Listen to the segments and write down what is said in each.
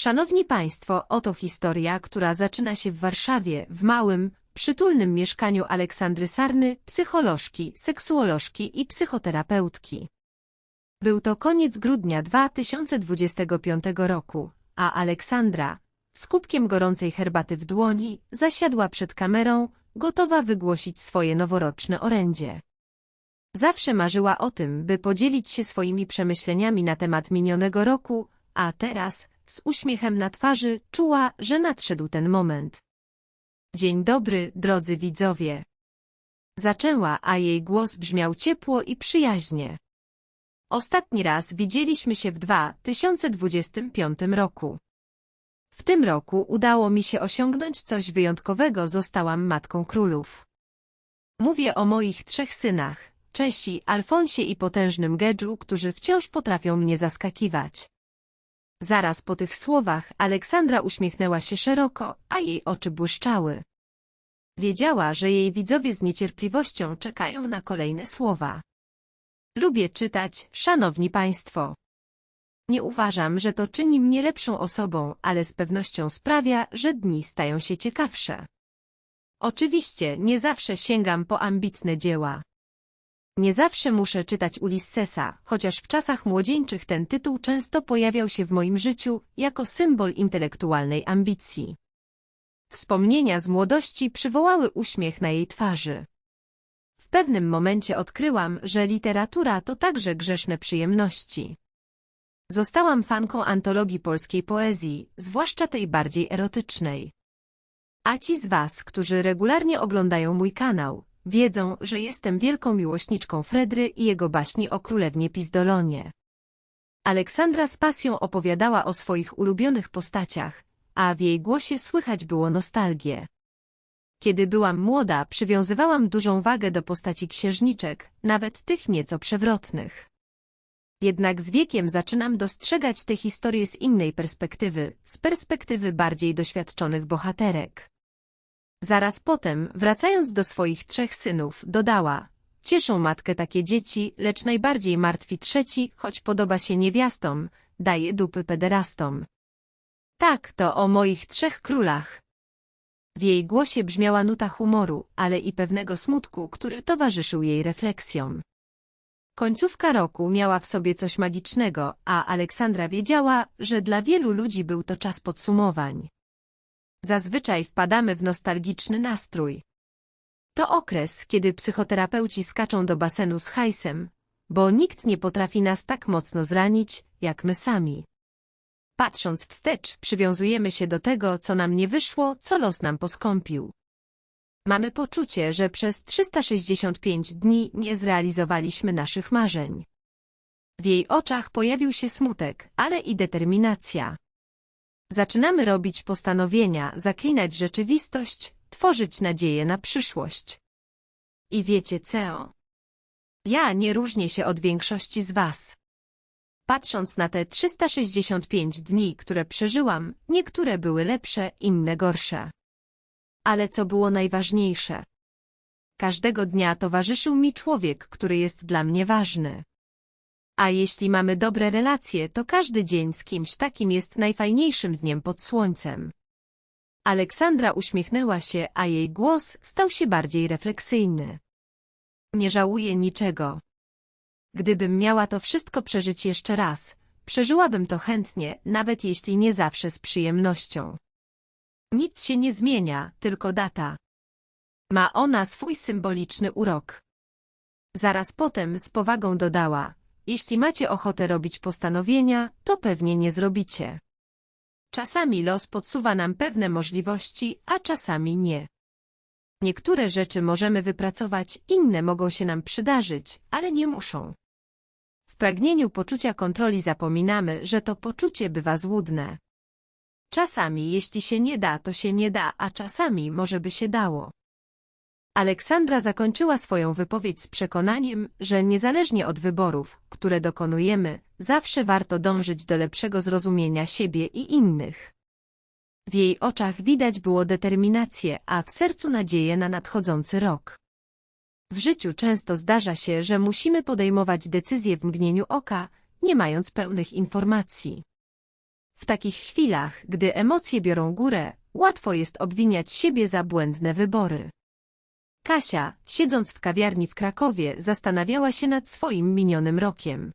Szanowni Państwo, oto historia, która zaczyna się w Warszawie, w małym, przytulnym mieszkaniu Aleksandry Sarny, psycholożki, seksuolożki i psychoterapeutki. Był to koniec grudnia 2025 roku, a Aleksandra, z kubkiem gorącej herbaty w dłoni, zasiadła przed kamerą, gotowa wygłosić swoje noworoczne orędzie. Zawsze marzyła o tym, by podzielić się swoimi przemyśleniami na temat minionego roku, a teraz, z uśmiechem na twarzy, czuła, że nadszedł ten moment. Dzień dobry, drodzy widzowie. Zaczęła, a jej głos brzmiał ciepło i przyjaźnie. Ostatni raz widzieliśmy się w 2025 roku. W tym roku udało mi się osiągnąć coś wyjątkowego, zostałam matką królów. Mówię o moich trzech synach, Czesi, Alfonsie i potężnym Gedżu, którzy wciąż potrafią mnie zaskakiwać. Zaraz po tych słowach Aleksandra uśmiechnęła się szeroko, a jej oczy błyszczały. Wiedziała, że jej widzowie z niecierpliwością czekają na kolejne słowa. Lubię czytać, szanowni państwo. Nie uważam, że to czyni mnie lepszą osobą, ale z pewnością sprawia, że dni stają się ciekawsze. Oczywiście nie zawsze sięgam po ambitne dzieła. Nie zawsze muszę czytać Ulyssesa, chociaż w czasach młodzieńczych ten tytuł często pojawiał się w moim życiu jako symbol intelektualnej ambicji. Wspomnienia z młodości przywołały uśmiech na jej twarzy. W pewnym momencie odkryłam, że literatura to także grzeszne przyjemności. Zostałam fanką antologii polskiej poezji, zwłaszcza tej bardziej erotycznej. A ci z Was, którzy regularnie oglądają mój kanał, wiedzą, że jestem wielką miłośniczką Fredry i jego baśni o królewnie Pizdolonie. Aleksandra z pasją opowiadała o swoich ulubionych postaciach, a w jej głosie słychać było nostalgię. Kiedy byłam młoda, przywiązywałam dużą wagę do postaci księżniczek, nawet tych nieco przewrotnych. Jednak z wiekiem zaczynam dostrzegać te historie z innej perspektywy, z perspektywy bardziej doświadczonych bohaterek. Zaraz potem, wracając do swoich trzech synów, dodała Cieszą matkę takie dzieci, lecz najbardziej martwi trzeci, choć podoba się niewiastom, daje dupy pederastom. Tak, to o moich trzech królach. W jej głosie brzmiała nuta humoru, ale i pewnego smutku, który towarzyszył jej refleksjom. Końcówka roku miała w sobie coś magicznego, a Aleksandra wiedziała, że dla wielu ludzi był to czas podsumowań. Zazwyczaj wpadamy w nostalgiczny nastrój. To okres, kiedy psychoterapeuci skaczą do basenu z hajsem, bo nikt nie potrafi nas tak mocno zranić, jak my sami. Patrząc wstecz, przywiązujemy się do tego, co nam nie wyszło, co los nam poskąpił. Mamy poczucie, że przez 365 dni nie zrealizowaliśmy naszych marzeń. W jej oczach pojawił się smutek, ale i determinacja. Zaczynamy robić postanowienia, zaklinać rzeczywistość, tworzyć nadzieję na przyszłość. I wiecie co? Ja nie różnię się od większości z was. Patrząc na te 365 dni, które przeżyłam, niektóre były lepsze, inne gorsze. Ale co było najważniejsze? Każdego dnia towarzyszył mi człowiek, który jest dla mnie ważny. A jeśli mamy dobre relacje, to każdy dzień z kimś takim jest najfajniejszym dniem pod słońcem. Aleksandra uśmiechnęła się, a jej głos stał się bardziej refleksyjny. Nie żałuję niczego. Gdybym miała to wszystko przeżyć jeszcze raz, przeżyłabym to chętnie, nawet jeśli nie zawsze z przyjemnością. Nic się nie zmienia, tylko data. Ma ona swój symboliczny urok. Zaraz potem z powagą dodała, jeśli macie ochotę robić postanowienia, to pewnie nie zrobicie. Czasami los podsuwa nam pewne możliwości, a czasami nie. Niektóre rzeczy możemy wypracować, inne mogą się nam przydarzyć, ale nie muszą. W pragnieniu poczucia kontroli zapominamy, że to poczucie bywa złudne. Czasami, jeśli się nie da, to się nie da, a czasami może by się dało. Aleksandra zakończyła swoją wypowiedź z przekonaniem, że niezależnie od wyborów, które dokonujemy, zawsze warto dążyć do lepszego zrozumienia siebie i innych. W jej oczach widać było determinację, a w sercu nadzieję na nadchodzący rok. W życiu często zdarza się, że musimy podejmować decyzje w mgnieniu oka, nie mając pełnych informacji. W takich chwilach, gdy emocje biorą górę, łatwo jest obwiniać siebie za błędne wybory. Kasia, siedząc w kawiarni w Krakowie, zastanawiała się nad swoim minionym rokiem.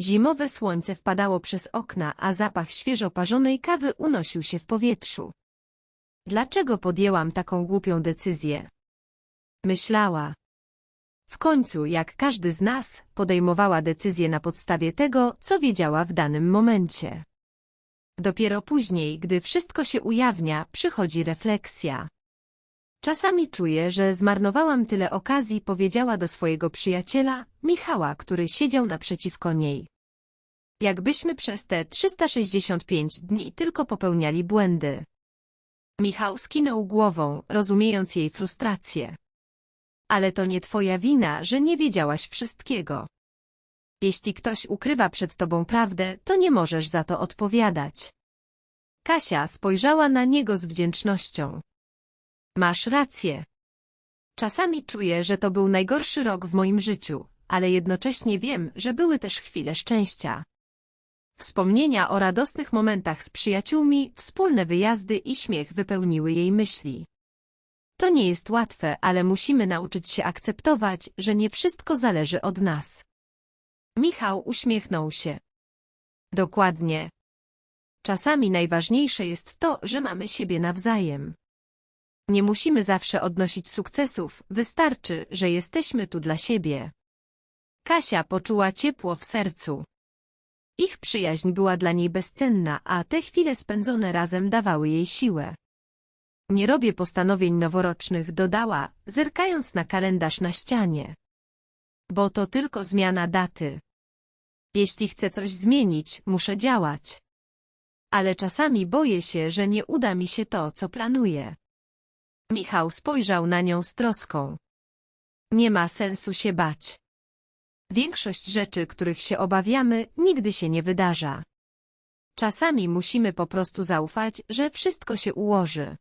Zimowe słońce wpadało przez okna, a zapach świeżo parzonej kawy unosił się w powietrzu. Dlaczego podjęłam taką głupią decyzję? Myślała. W końcu, jak każdy z nas, podejmowała decyzję na podstawie tego, co wiedziała w danym momencie. Dopiero później, gdy wszystko się ujawnia, przychodzi refleksja. Czasami czuję, że zmarnowałam tyle okazji, powiedziała do swojego przyjaciela, Michała, który siedział naprzeciwko niej. Jakbyśmy przez te 365 dni tylko popełniali błędy. Michał skinął głową, rozumiejąc jej frustrację. Ale to nie twoja wina, że nie wiedziałaś wszystkiego. Jeśli ktoś ukrywa przed tobą prawdę, to nie możesz za to odpowiadać. Kasia spojrzała na niego z wdzięcznością. Masz rację. Czasami czuję, że to był najgorszy rok w moim życiu, ale jednocześnie wiem, że były też chwile szczęścia. Wspomnienia o radosnych momentach z przyjaciółmi, wspólne wyjazdy i śmiech wypełniły jej myśli. To nie jest łatwe, ale musimy nauczyć się akceptować, że nie wszystko zależy od nas. Michał uśmiechnął się. Dokładnie. Czasami najważniejsze jest to, że mamy siebie nawzajem. Nie musimy zawsze odnosić sukcesów, wystarczy, że jesteśmy tu dla siebie. Kasia poczuła ciepło w sercu. Ich przyjaźń była dla niej bezcenna, a te chwile spędzone razem dawały jej siłę. Nie robię postanowień noworocznych, dodała, zerkając na kalendarz na ścianie. Bo to tylko zmiana daty. Jeśli chcę coś zmienić, muszę działać. Ale czasami boję się, że nie uda mi się to, co planuję. Michał spojrzał na nią z troską. Nie ma sensu się bać. Większość rzeczy, których się obawiamy, nigdy się nie wydarza. Czasami musimy po prostu zaufać, że wszystko się ułoży.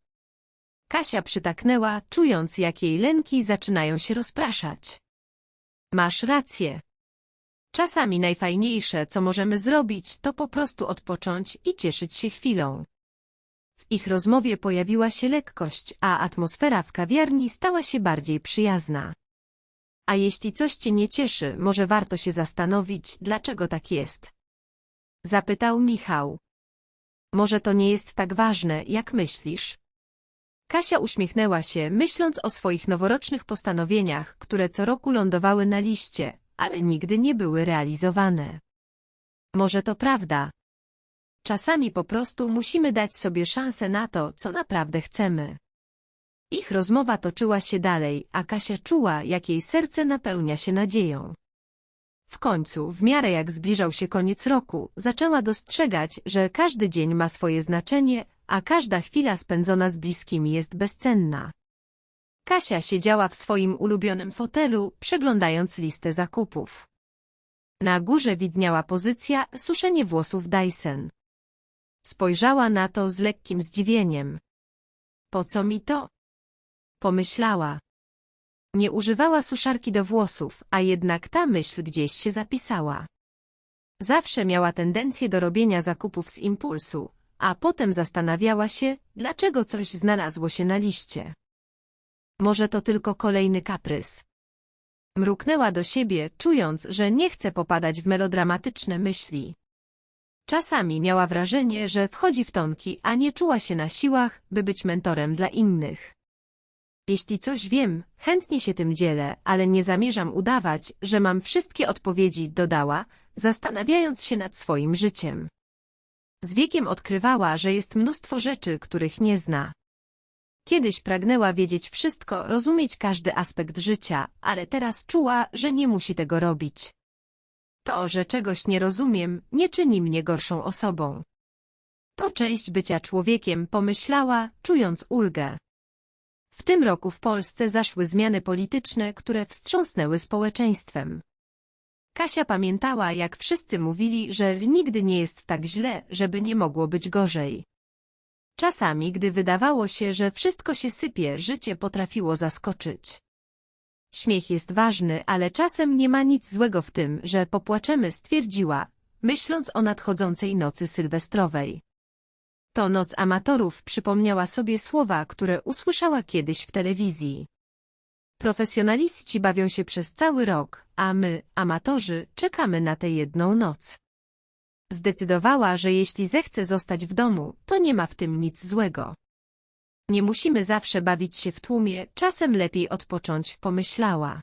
Kasia przytaknęła, czując jak jej lęki zaczynają się rozpraszać. Masz rację. Czasami najfajniejsze, co możemy zrobić, to po prostu odpocząć i cieszyć się chwilą. Ich rozmowie pojawiła się lekkość, a atmosfera w kawiarni stała się bardziej przyjazna. A jeśli coś cię nie cieszy, może warto się zastanowić, dlaczego tak jest. Zapytał Michał. Może to nie jest tak ważne, jak myślisz? Kasia uśmiechnęła się, myśląc o swoich noworocznych postanowieniach, które co roku lądowały na liście, ale nigdy nie były realizowane. Może to prawda. Czasami po prostu musimy dać sobie szansę na to, co naprawdę chcemy. Ich rozmowa toczyła się dalej, a Kasia czuła, jak jej serce napełnia się nadzieją. W końcu, w miarę jak zbliżał się koniec roku, zaczęła dostrzegać, że każdy dzień ma swoje znaczenie, a każda chwila spędzona z bliskimi jest bezcenna. Kasia siedziała w swoim ulubionym fotelu, przeglądając listę zakupów. Na górze widniała pozycja suszenie włosów Dyson. Spojrzała na to z lekkim zdziwieniem. Po co mi to? Pomyślała. Nie używała suszarki do włosów, a jednak ta myśl gdzieś się zapisała. Zawsze miała tendencję do robienia zakupów z impulsu, a potem zastanawiała się, dlaczego coś znalazło się na liście. Może to tylko kolejny kaprys. Mruknęła do siebie, czując, że nie chce popadać w melodramatyczne myśli. Czasami miała wrażenie, że wchodzi w tonki, a nie czuła się na siłach, by być mentorem dla innych. Jeśli coś wiem, chętnie się tym dzielę, ale nie zamierzam udawać, że mam wszystkie odpowiedzi, dodała, zastanawiając się nad swoim życiem. Z wiekiem odkrywała, że jest mnóstwo rzeczy, których nie zna. Kiedyś pragnęła wiedzieć wszystko, rozumieć każdy aspekt życia, ale teraz czuła, że nie musi tego robić. To, że czegoś nie rozumiem, nie czyni mnie gorszą osobą. To część bycia człowiekiem, pomyślała, czując ulgę. W tym roku w Polsce zaszły zmiany polityczne, które wstrząsnęły społeczeństwem. Kasia pamiętała, jak wszyscy mówili, że nigdy nie jest tak źle, żeby nie mogło być gorzej. Czasami, gdy wydawało się, że wszystko się sypie, życie potrafiło zaskoczyć. Śmiech jest ważny, ale czasem nie ma nic złego w tym, że popłaczemy, stwierdziła, myśląc o nadchodzącej nocy sylwestrowej. To noc amatorów przypomniała sobie słowa, które usłyszała kiedyś w telewizji. Profesjonaliści bawią się przez cały rok, a my, amatorzy, czekamy na tę jedną noc. Zdecydowała, że jeśli zechce zostać w domu, to nie ma w tym nic złego. Nie musimy zawsze bawić się w tłumie, czasem lepiej odpocząć, pomyślała.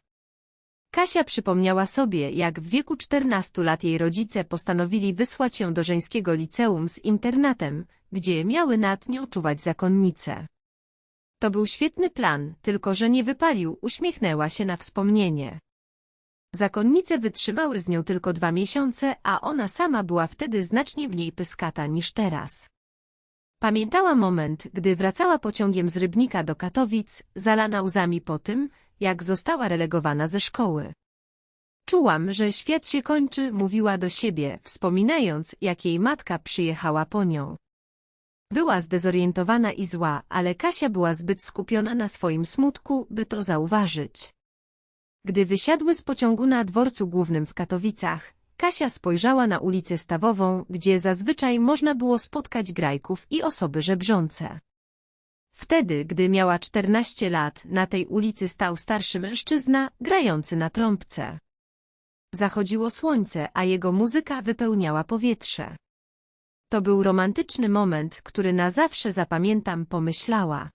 Kasia przypomniała sobie, jak w wieku 14 lat jej rodzice postanowili wysłać ją do żeńskiego liceum z internatem, gdzie miały nad nią czuwać zakonnice. To był świetny plan, tylko że nie wypalił, uśmiechnęła się na wspomnienie. Zakonnice wytrzymały z nią tylko dwa miesiące, a ona sama była wtedy znacznie mniej pyskata niż teraz. Pamiętała moment, gdy wracała pociągiem z Rybnika do Katowic, zalana łzami po tym, jak została relegowana ze szkoły. Czułam, że świat się kończy, mówiła do siebie, wspominając, jak jej matka przyjechała po nią. Była zdezorientowana i zła, ale Kasia była zbyt skupiona na swoim smutku, by to zauważyć. Gdy wysiadły z pociągu na dworcu głównym w Katowicach, Kasia spojrzała na ulicę Stawową, gdzie zazwyczaj można było spotkać grajków i osoby żebrzące. Wtedy, gdy miała 14 lat, na tej ulicy stał starszy mężczyzna, grający na trąbce. Zachodziło słońce, a jego muzyka wypełniała powietrze. To był romantyczny moment, który na zawsze zapamiętam, pomyślała.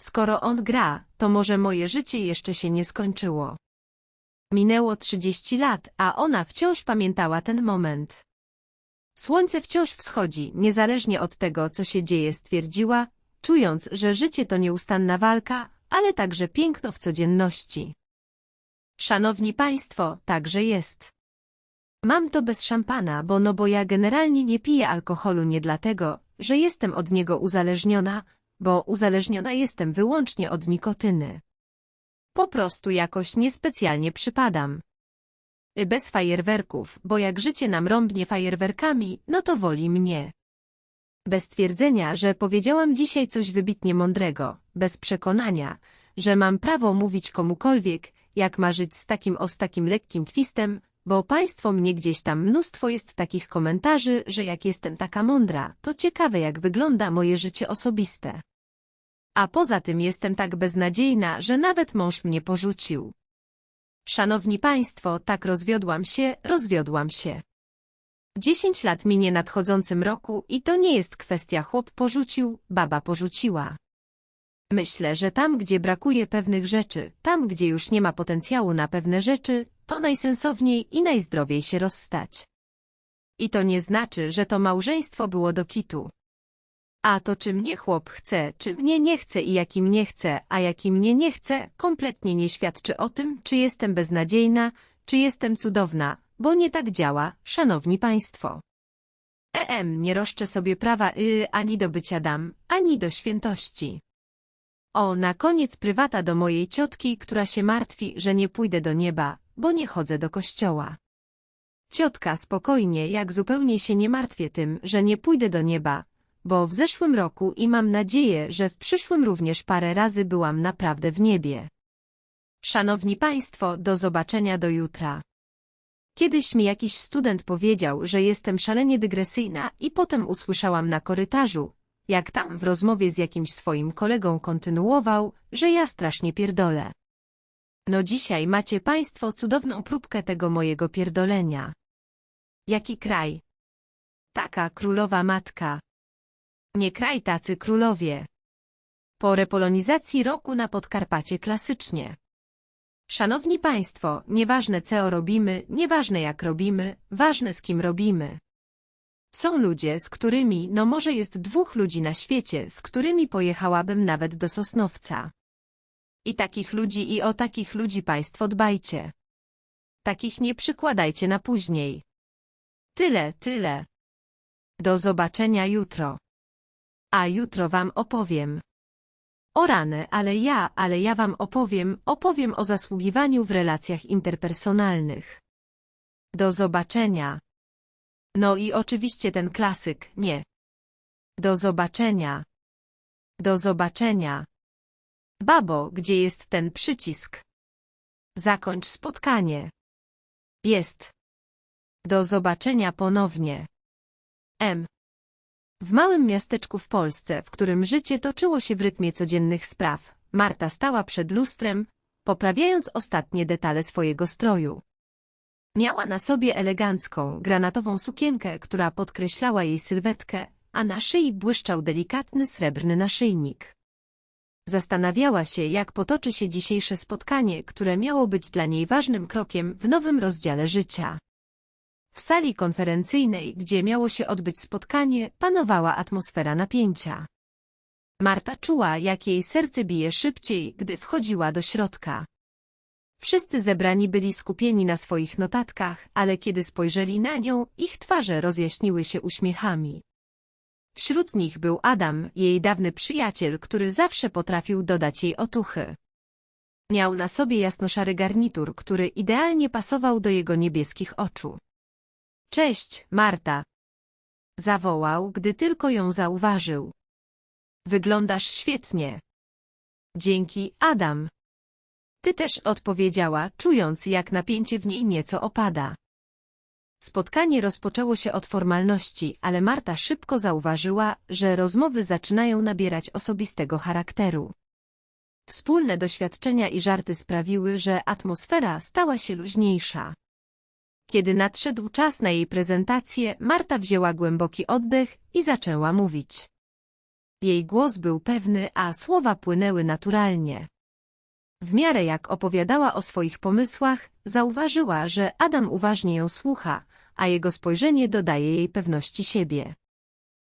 Skoro on gra, to może moje życie jeszcze się nie skończyło. Minęło 30 lat, a ona wciąż pamiętała ten moment. Słońce wciąż wschodzi, niezależnie od tego, co się dzieje, stwierdziła, czując, że życie to nieustanna walka, ale także piękno w codzienności. Szanowni Państwo, także jest. Mam to bez szampana, bo no bo ja generalnie nie piję alkoholu nie dlatego, że jestem od niego uzależniona, bo uzależniona jestem wyłącznie od nikotyny. Po prostu jakoś niespecjalnie przypadam. Bez fajerwerków, bo jak życie nam rąbnie fajerwerkami, no to woli mnie. Bez twierdzenia, że powiedziałam dzisiaj coś wybitnie mądrego, bez przekonania, że mam prawo mówić komukolwiek, jak ma żyć z takim o z takim lekkim twistem, bo państwo mnie gdzieś tam mnóstwo jest takich komentarzy, że jak jestem taka mądra, to ciekawe jak wygląda moje życie osobiste. A poza tym jestem tak beznadziejna, że nawet mąż mnie porzucił. Szanowni Państwo, tak rozwiodłam się, rozwiodłam się. Dziesięć lat minie nadchodzącym roku i to nie jest kwestia chłop porzucił, baba porzuciła. Myślę, że tam, gdzie brakuje pewnych rzeczy, tam, gdzie już nie ma potencjału na pewne rzeczy, to najsensowniej i najzdrowiej się rozstać. I to nie znaczy, że to małżeństwo było do kitu. A to czy mnie chłop chce, czy mnie nie chce i jaki mnie chce, a jaki mnie nie chce, kompletnie nie świadczy o tym, czy jestem beznadziejna, czy jestem cudowna, bo nie tak działa, szanowni państwo. EM nie roszczę sobie prawa y, ani do bycia dam, ani do świętości. O, na koniec prywata do mojej ciotki, która się martwi, że nie pójdę do nieba, bo nie chodzę do kościoła. Ciotka spokojnie, jak zupełnie się nie martwię tym, że nie pójdę do nieba, bo w zeszłym roku i mam nadzieję, że w przyszłym również parę razy byłam naprawdę w niebie. Szanowni Państwo, do zobaczenia do jutra. Kiedyś mi jakiś student powiedział, że jestem szalenie dygresyjna i potem usłyszałam na korytarzu, jak tam w rozmowie z jakimś swoim kolegą kontynuował, że ja strasznie pierdolę. No dzisiaj macie Państwo cudowną próbkę tego mojego pierdolenia. Jaki kraj? Taka królowa matka. Nie kraj tacy królowie. Po repolonizacji roku na Podkarpacie klasycznie. Szanowni Państwo, nieważne co robimy, nieważne jak robimy, ważne z kim robimy. Są ludzie, z którymi, no może jest dwóch ludzi na świecie, z którymi pojechałabym nawet do Sosnowca. I takich ludzi i o takich ludzi Państwo dbajcie. Takich nie przykładajcie na później. Tyle, tyle. Do zobaczenia jutro. A jutro Wam opowiem. O rany, ale ja, ale ja Wam opowiem, opowiem o zasługiwaniu w relacjach interpersonalnych. Do zobaczenia. No i oczywiście ten klasyk, nie. Do zobaczenia. Do zobaczenia. Babo, gdzie jest ten przycisk? Zakończ spotkanie. Jest. Do zobaczenia ponownie. M. W małym miasteczku w Polsce, w którym życie toczyło się w rytmie codziennych spraw, Marta stała przed lustrem, poprawiając ostatnie detale swojego stroju. Miała na sobie elegancką, granatową sukienkę, która podkreślała jej sylwetkę, a na szyi błyszczał delikatny srebrny naszyjnik. Zastanawiała się, jak potoczy się dzisiejsze spotkanie, które miało być dla niej ważnym krokiem w nowym rozdziale życia. W sali konferencyjnej, gdzie miało się odbyć spotkanie, panowała atmosfera napięcia. Marta czuła, jak jej serce bije szybciej, gdy wchodziła do środka. Wszyscy zebrani byli skupieni na swoich notatkach, ale kiedy spojrzeli na nią, ich twarze rozjaśniły się uśmiechami. Wśród nich był Adam, jej dawny przyjaciel, który zawsze potrafił dodać jej otuchy. Miał na sobie jasnoszary garnitur, który idealnie pasował do jego niebieskich oczu. Cześć, Marta! Zawołał, gdy tylko ją zauważył. Wyglądasz świetnie. Dzięki, Adam. Ty też odpowiedziała, czując, jak napięcie w niej nieco opada. Spotkanie rozpoczęło się od formalności, ale Marta szybko zauważyła, że rozmowy zaczynają nabierać osobistego charakteru. Wspólne doświadczenia i żarty sprawiły, że atmosfera stała się luźniejsza. Kiedy nadszedł czas na jej prezentację, Marta wzięła głęboki oddech i zaczęła mówić. Jej głos był pewny, a słowa płynęły naturalnie. W miarę jak opowiadała o swoich pomysłach, zauważyła, że Adam uważnie ją słucha, a jego spojrzenie dodaje jej pewności siebie.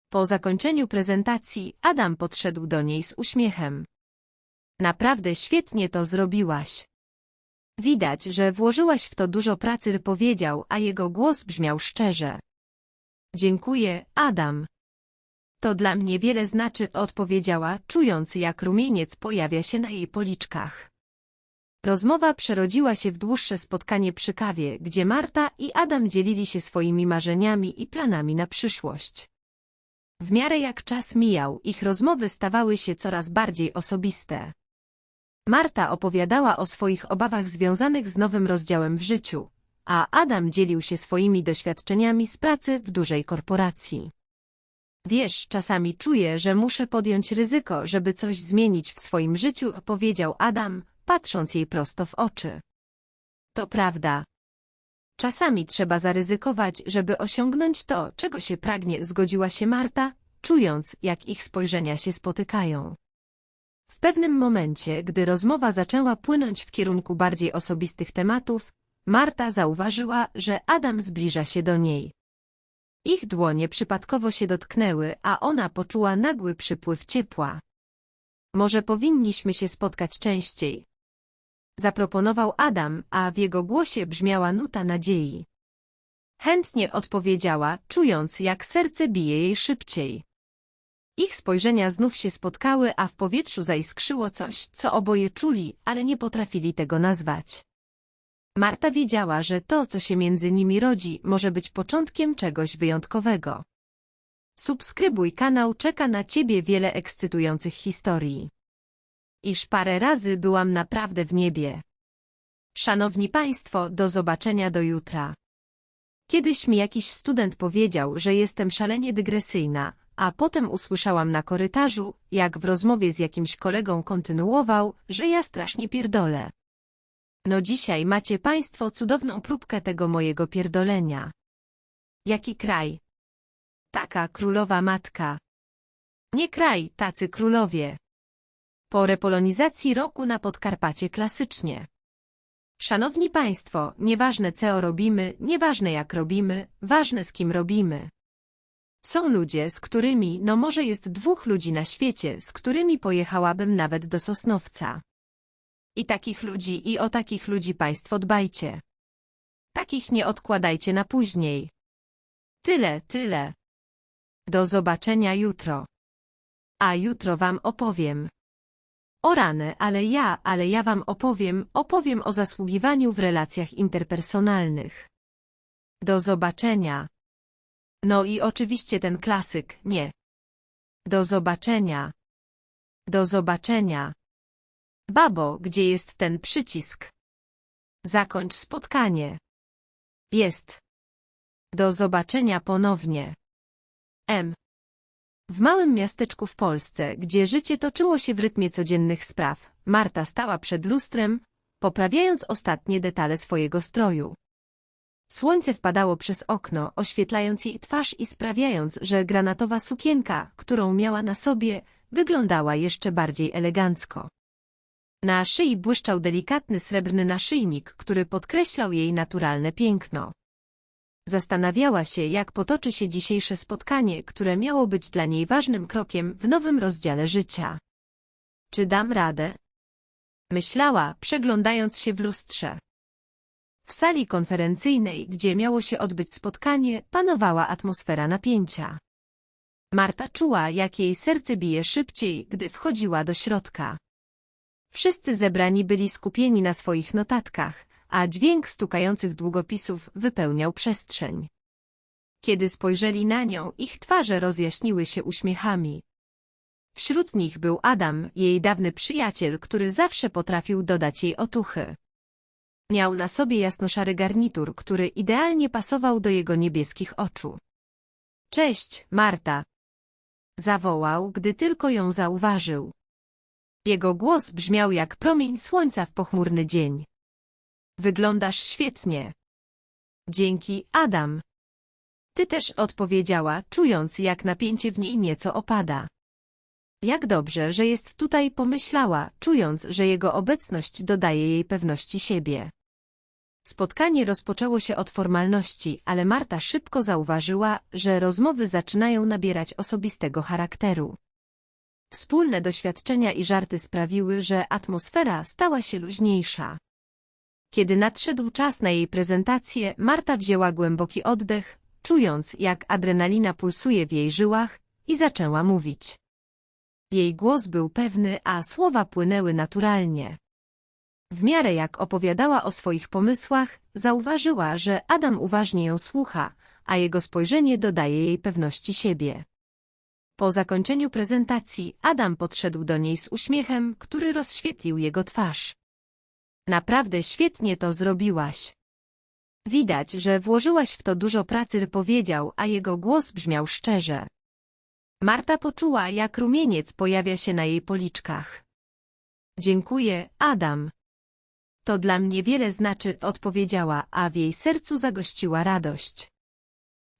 Po zakończeniu prezentacji Adam podszedł do niej z uśmiechem. Naprawdę świetnie to zrobiłaś. Widać, że włożyłaś w to dużo pracy, powiedział, a jego głos brzmiał szczerze. Dziękuję, Adam. To dla mnie wiele znaczy, odpowiedziała, czując jak rumieniec pojawia się na jej policzkach. Rozmowa przerodziła się w dłuższe spotkanie przy kawie, gdzie Marta i Adam dzielili się swoimi marzeniami i planami na przyszłość. W miarę jak czas mijał, ich rozmowy stawały się coraz bardziej osobiste. Marta opowiadała o swoich obawach związanych z nowym rozdziałem w życiu, a Adam dzielił się swoimi doświadczeniami z pracy w dużej korporacji. Wiesz, czasami czuję, że muszę podjąć ryzyko, żeby coś zmienić w swoim życiu, powiedział Adam, patrząc jej prosto w oczy. To prawda. Czasami trzeba zaryzykować, żeby osiągnąć to, czego się pragnie, zgodziła się Marta, czując, jak ich spojrzenia się spotykają. W pewnym momencie, gdy rozmowa zaczęła płynąć w kierunku bardziej osobistych tematów, Marta zauważyła, że Adam zbliża się do niej. Ich dłonie przypadkowo się dotknęły, a ona poczuła nagły przypływ ciepła. Może powinniśmy się spotkać częściej. Zaproponował Adam, a w jego głosie brzmiała nuta nadziei. Chętnie odpowiedziała, czując jak serce bije jej szybciej. Ich spojrzenia znów się spotkały, a w powietrzu zaiskrzyło coś, co oboje czuli, ale nie potrafili tego nazwać. Marta wiedziała, że to, co się między nimi rodzi, może być początkiem czegoś wyjątkowego. Subskrybuj kanał, czeka na Ciebie wiele ekscytujących historii. Iż parę razy byłam naprawdę w niebie. Szanowni Państwo, do zobaczenia do jutra. Kiedyś mi jakiś student powiedział, że jestem szalenie dygresyjna, a potem usłyszałam na korytarzu, jak w rozmowie z jakimś kolegą kontynuował, że ja strasznie pierdolę. No dzisiaj macie Państwo cudowną próbkę tego mojego pierdolenia. Jaki kraj? Taka królowa matka. Nie kraj, tacy królowie. Po repolonizacji roku na Podkarpacie klasycznie. Szanowni Państwo, nieważne co robimy, nieważne jak robimy, ważne z kim robimy. Są ludzie, z którymi, no może jest dwóch ludzi na świecie, z którymi pojechałabym nawet do Sosnowca. I takich ludzi i o takich ludzi Państwo dbajcie. Takich nie odkładajcie na później. Tyle, tyle. Do zobaczenia jutro. A jutro Wam opowiem. O rany, ale ja, ale ja Wam opowiem, opowiem o zasługiwaniu w relacjach interpersonalnych. Do zobaczenia. No i oczywiście ten klasyk, nie. Do zobaczenia. Do zobaczenia. Babo, gdzie jest ten przycisk? Zakończ spotkanie. Jest. Do zobaczenia ponownie. M. W małym miasteczku w Polsce, gdzie życie toczyło się w rytmie codziennych spraw, Marta stała przed lustrem, poprawiając ostatnie detale swojego stroju. Słońce wpadało przez okno, oświetlając jej twarz i sprawiając, że granatowa sukienka, którą miała na sobie, wyglądała jeszcze bardziej elegancko. Na szyi błyszczał delikatny srebrny naszyjnik, który podkreślał jej naturalne piękno. Zastanawiała się, jak potoczy się dzisiejsze spotkanie, które miało być dla niej ważnym krokiem w nowym rozdziale życia. Czy dam radę? Myślała, przeglądając się w lustrze. W sali konferencyjnej, gdzie miało się odbyć spotkanie, panowała atmosfera napięcia. Marta czuła, jak jej serce bije szybciej, gdy wchodziła do środka. Wszyscy zebrani byli skupieni na swoich notatkach, a dźwięk stukających długopisów wypełniał przestrzeń. Kiedy spojrzeli na nią, ich twarze rozjaśniły się uśmiechami. Wśród nich był Adam, jej dawny przyjaciel, który zawsze potrafił dodać jej otuchy. Miał na sobie jasnoszary garnitur, który idealnie pasował do jego niebieskich oczu. Cześć, Marta! Zawołał, gdy tylko ją zauważył. Jego głos brzmiał jak promień słońca w pochmurny dzień. Wyglądasz świetnie. Dzięki, Adam. Ty też odpowiedziała, czując, jak napięcie w niej nieco opada. Jak dobrze, że jest tutaj, pomyślała, czując, że jego obecność dodaje jej pewności siebie. Spotkanie rozpoczęło się od formalności, ale Marta szybko zauważyła, że rozmowy zaczynają nabierać osobistego charakteru. Wspólne doświadczenia i żarty sprawiły, że atmosfera stała się luźniejsza. Kiedy nadszedł czas na jej prezentację, Marta wzięła głęboki oddech, czując, jak adrenalina pulsuje w jej żyłach i zaczęła mówić. Jej głos był pewny, a słowa płynęły naturalnie. W miarę jak opowiadała o swoich pomysłach, zauważyła, że Adam uważnie ją słucha, a jego spojrzenie dodaje jej pewności siebie. Po zakończeniu prezentacji Adam podszedł do niej z uśmiechem, który rozświetlił jego twarz. Naprawdę świetnie to zrobiłaś. Widać, że włożyłaś w to dużo pracy, powiedział, a jego głos brzmiał szczerze. Marta poczuła, jak rumieniec pojawia się na jej policzkach. Dziękuję, Adam. To dla mnie wiele znaczy, odpowiedziała, a w jej sercu zagościła radość.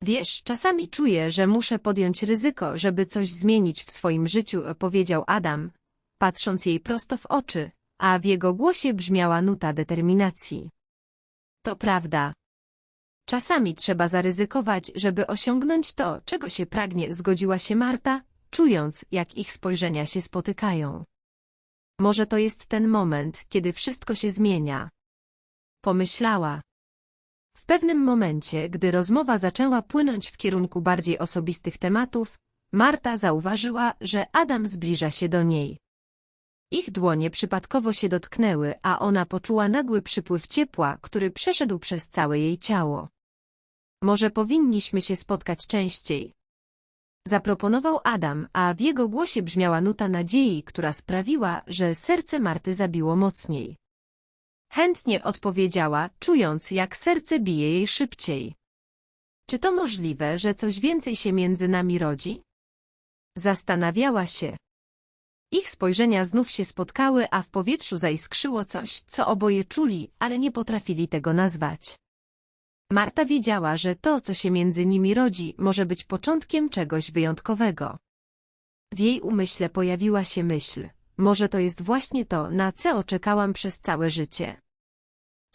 Wiesz, czasami czuję, że muszę podjąć ryzyko, żeby coś zmienić w swoim życiu, powiedział Adam, patrząc jej prosto w oczy, a w jego głosie brzmiała nuta determinacji. To prawda. Czasami trzeba zaryzykować, żeby osiągnąć to, czego się pragnie, zgodziła się Marta, czując, jak ich spojrzenia się spotykają. Może to jest ten moment, kiedy wszystko się zmienia. Pomyślała. W pewnym momencie, gdy rozmowa zaczęła płynąć w kierunku bardziej osobistych tematów, Marta zauważyła, że Adam zbliża się do niej. Ich dłonie przypadkowo się dotknęły, a ona poczuła nagły przypływ ciepła, który przeszedł przez całe jej ciało. Może powinniśmy się spotkać częściej. Zaproponował Adam, a w jego głosie brzmiała nuta nadziei, która sprawiła, że serce Marty zabiło mocniej. Chętnie odpowiedziała, czując, jak serce bije jej szybciej. Czy to możliwe, że coś więcej się między nami rodzi? Zastanawiała się. Ich spojrzenia znów się spotkały, a w powietrzu zaiskrzyło coś, co oboje czuli, ale nie potrafili tego nazwać. Marta wiedziała, że to, co się między nimi rodzi, może być początkiem czegoś wyjątkowego. W jej umyśle pojawiła się myśl, może to jest właśnie to, na co czekałam przez całe życie.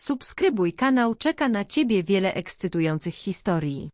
Subskrybuj kanał, czeka na Ciebie wiele ekscytujących historii.